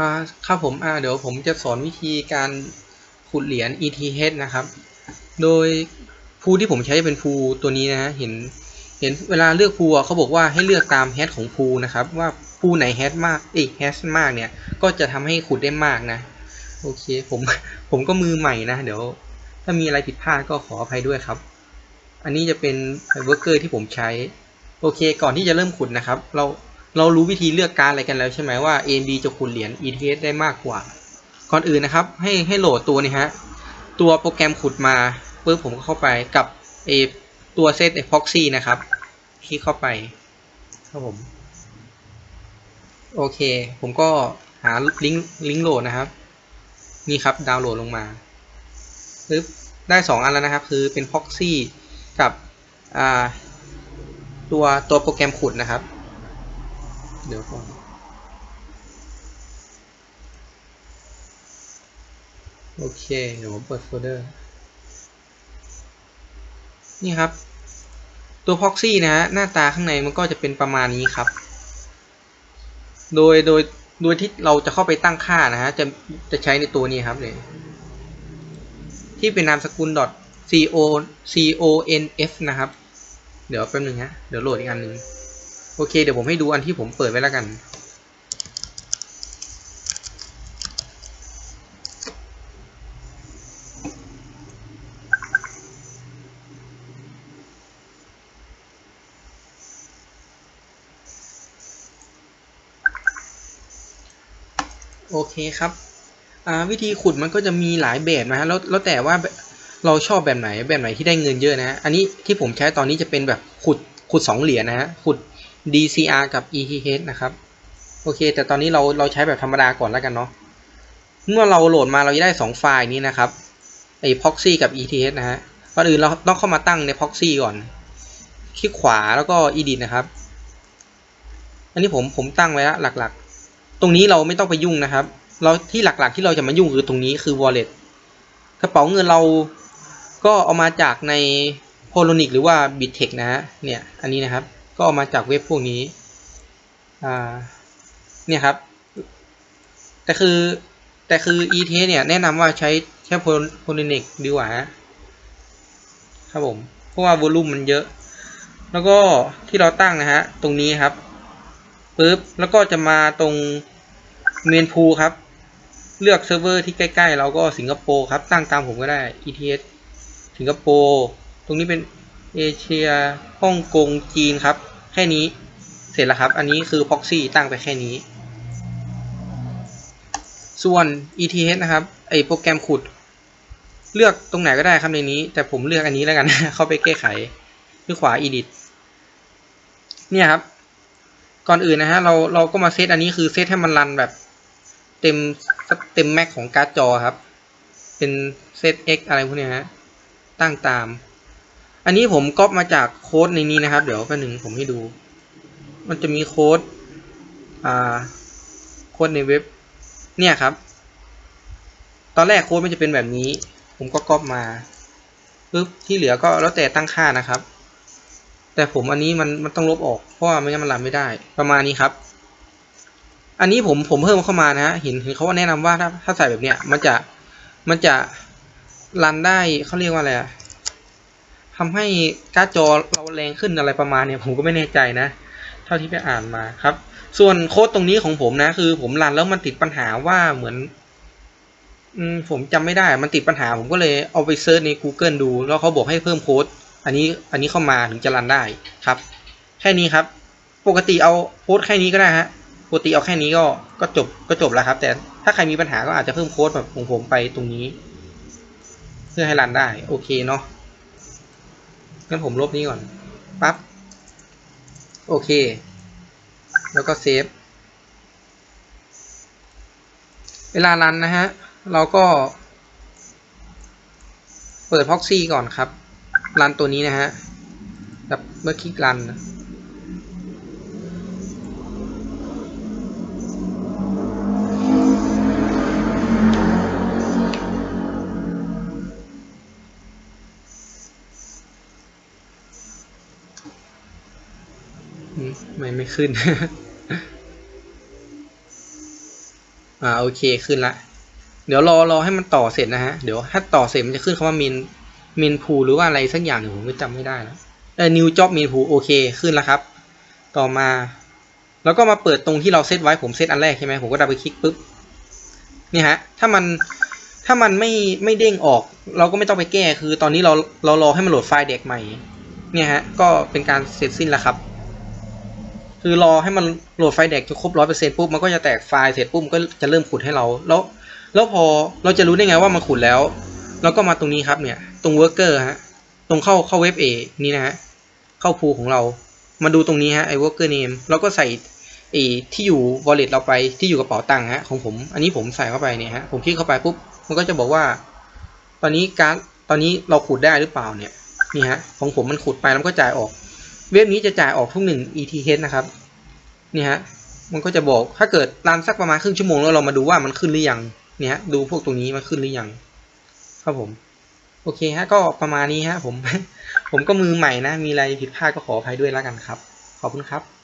อ่าครับผมอ่าเดี๋ยวผมจะสอนวิธีการขุดเหรียญ ETH นะครับ โดยพูที่ผมใช้เป็นพูตัวนี้นะฮะเห็นเห็นเวลาเลือกพูเขาบอกว่าให้เลือกตามแฮชของพูนะครับ ว่าพูไหนแฮชมากเอ้แฮชมากเนี่ย ก็จะทำให้ขุดได้มากนะ โอเคผมผมก็มือใหม่นะ เดี๋ยว ถ้ามีอะไรผิดพลาดก็ขออภัยด้วยครับ อันนี้จะเป็นเวอร์เกอร์ที่ผมใช้ โอเค ก่อนที่จะเริ่มขุดนะครับ เรา เรารู้วิธีเลือกการอะไรกันแล้วใช่ไหมว่า AMD จะขุดเหรียญ ETH ได้มากกว่า ก่อนอื่นนะครับ ให้ให้โหลดตัวนี้ฮะ ตัวโปรแกรมขุดมาปุ๊บผมก็เข้าไปกับเอตัวเซต epoxy นะครับ คลิกเข้าไปครับผม โอเค ผมก็หาลิงก์ลิงก์โหลดนะครับ นี่ครับดาวน์โหลดลงมาปึ๊บได้สองอันแล้วนะครับ คือเป็น proxy กับอ่าตัวตัวโปรแกรมขุดนะครับ เดี๋ยวก่อน โอเค เดี๋ยวผมเปิดโฟลเดอร์ นี่ครับ ตัว proxy นะฮะหน้าตาข้างในมันก็จะเป็นประมาณนี้ครับ โดย โดย โดยที่เราจะเข้าไปตั้งค่านะฮะ จะ จะใช้ในตัวนี้ครับเลยที่เป็นนามสกุล .co conf นะครับ เดี๋ยวแป๊บนึงฮะ เดี๋ยวโหลดอีกอันหนึ่ง โอเค เดี๋ยวผมให้ดูอันที่ผมเปิดไว้แล้วกัน โอเคครับวิธีขุดมันก็จะมีหลายแบบนะฮะแล้วแล้วแต่ว่าเราชอบแบบไหนแบบไหนที่ได้เงินเยอะนะฮะอันนี้ที่ผมใช้ตอนนี้จะเป็นแบบขุดขุดสองเหรียญนะฮะขุด DCR กับ ETH นะครับโอเค แต่ตอนนี้เราเราใช้แบบธรรมดาก่อนแล้วกันเนาะเมื่อเราโหลดมาเราจะได้สองไฟล์นี้นะครับไอ้ proxy กับ ETH นะฮะก่อนอื่นเราต้องเข้ามาตั้งใน proxy ก่อน คลิกขวาแล้วก็ edit นะครับ อันนี้ผมผมตั้งไว้แล้วหลักๆ ตรงนี้เราไม่ต้องไปยุ่งนะครับ เราที่หลักๆที่เราจะมายุ่งคือตรงนี้คือ wallet กระเป๋าเงินเราก็เอามาจากใน p o l o n i c หรือว่า Bittech นะฮะเนี่ยอันนี้นะครับ ก็มาจากเว็บพวกนี้อ่าเนี่ยครับ แต่คือแต่คือ ETH เนี่ยแนะนำว่าใช้แค่ p o l o n i c ดีกว่าฮะครับผมเพราะว่าวอลุ่มมันเยอะ แล้วก็ที่เราตั้งนะฮะ ตรงนี้ครับปึ๊บแล้วก็จะมาตรงเมนพูครับ เลือกเซิร์ฟเวอร์ที่ใกล้ๆเราก็สิงคโปร์ครับ ตั้งตามผมก็ได้ ETH สิงคโปร์ตรงนี้เป็นเอเชียฮ่องกงจีนครับ แค่นี้เสร็จแล้วครับ อันนี้คือ proxy ตั้งไปแค่นี้ ส่วน ETH นะครับ ไอโปรแกรมขุด เลือกตรงไหนก็ได้ครับในนี้ แต่ผมเลือกอันนี้แล้วกัน เข้าไปแก้ไขที่ขวา edit เนี่ยครับ ก่อนอื่นนะฮะเราเราก็มาเซตอันนี้คือเซตให้มันรันแบบเต็มเต็มแม็กของการ์ดจอครับ เป็นเซต X อะไรพวกนี้ฮะ ตั้งตาม อันนี้ผมก๊อปมาจากโค้ดในนี้นะครับ เดี๋ยวแป๊บนึงผมให้ดู มันจะมีโค้ดอ่าโค้ดในเว็บ เนี่ยครับ ตอนแรกโค้ดมันจะเป็นแบบนี้ ผมก็ก๊อปมาปึ๊บที่เหลือก็แล้วแต่ตั้งค่านะครับ แต่ผมอันนี้มันมันต้องลบออกเพราะว่าไม่งั้นมันรันไม่ได้ ประมาณนี้ครับ อันนี้ผมผมเพิ่มเข้ามานะฮะเห็นเห็นเขาว่าแนะนำว่าถ้าถ้าใส่แบบเนี้ยมันจะมันจะรันได้เขาเรียกว่าอะไรอะ ทำให้การ์ดจอเราแรงขึ้นอะไรประมาณเนี่ยผมก็ไม่แน่ใจนะ เท่าที่ไปอ่านมาครับ ส่วนโค้ดตรงนี้ของผมนะ คือผมรันแล้วมันติดปัญหาว่าเหมือน อืมผมจำไม่ได้ มันติดปัญหา ผมก็เลยเอาไปเซิร์ชใน Google ดู แล้วเขาบอกให้เพิ่มโค้ดอันนี้อันนี้เข้ามาถึงจะรันได้ครับ แค่นี้ครับ ปกติเอาโค้ดแค่นี้ก็ได้ฮะปกติเอาแค่นี้ก็ก็จบก็จบแล้วครับ แต่ถ้าใครมีปัญหาก็อาจจะเพิ่มโค้ดแบบของผมไปตรงนี้ เพื่อให้รันได้ โอเคเนาะ งั้นผมลบนี้ก่อน ปั๊บ โอเค แล้วก็เซฟ เวลารันนะฮะ เราก็ เปิดพ็อกซี่ก่อนครับ รันตัวนี้นะฮะแบบเมื่อคลิกรัน ไม่ไม่ขึ้น อ่าโอเคขึ้นละ เดี๋ยวรอรอให้มันต่อเสร็จนะฮะ เดี๋ยวถ้าต่อเสร็จมันจะขึ้นคำว่า main main pool หรือว่าอะไรสักอย่างหนึ่งผมก็จำไม่ได้แล้วเออ new job main pool โอเคขึ้นแล้วครับ ต่อมา แล้วก็มาเปิดตรงที่เราเซตไว้ผมเซตอันแรกใช่ไหมผมก็ดับไปคลิกปุ๊บนี่ฮะ ถ้ามันถ้ามันไม่ไม่เด้งออก เราก็ไม่ต้องไปแก้คือตอนนี้เราเรารอให้มันโหลดไฟล์เด็กใหม่เนี่ยฮะ ก็เป็นการเสร็จสิ้นแล้วครับ คือรอให้มันโหลดไฟล์เด็กจนครบร้อยเปอร์เซ็นต์ปุ๊บมันก็จะแตกไฟล์เสร็จปุ๊บมันก็จะเริ่มขุดให้เรา แล้วแล้วพอเราจะรู้ได้ไงว่ามันขุดแล้วแล้วก็มาตรงนี้ครับเนี่ย ตรง worker ฮะตรงเข้าเข้าเว็บ A นี่นะฮะเข้าพูของเรา มาดูตรงนี้ฮะไอ้ worker name แล้วก็ใส่ไอ้ที่อยู่ wallet เราไปที่อยู่กระเป๋าตังค์ฮะของผม อันนี้ผมใส่เข้าไปเนี่ยฮะผมคลิกเข้าไปปุ๊บมันก็จะบอกว่า ตอนนี้การตอนนี้เราขุดได้หรือเปล่าเนี่ยนี่ฮะของผมมันขุดไปแล้วก็จ่ายออก เว็บนี้จะจ่ายออกทุกหนึ่ง ETH นะครับนี่ฮะมันก็จะบอกถ้าเกิดรันสักประมาณครึ่งชั่วโมงแล้วเรามาดูว่ามันขึ้นหรือยังเนี่ยฮะดูพวกตรงนี้มันขึ้นหรือยังครับผม โอเคฮะก็ประมาณนี้ฮะผม ผมก็มือใหม่นะ มีอะไรผิดพลาดก็ขออภัยด้วยแล้วกันครับ ขอบคุณครับ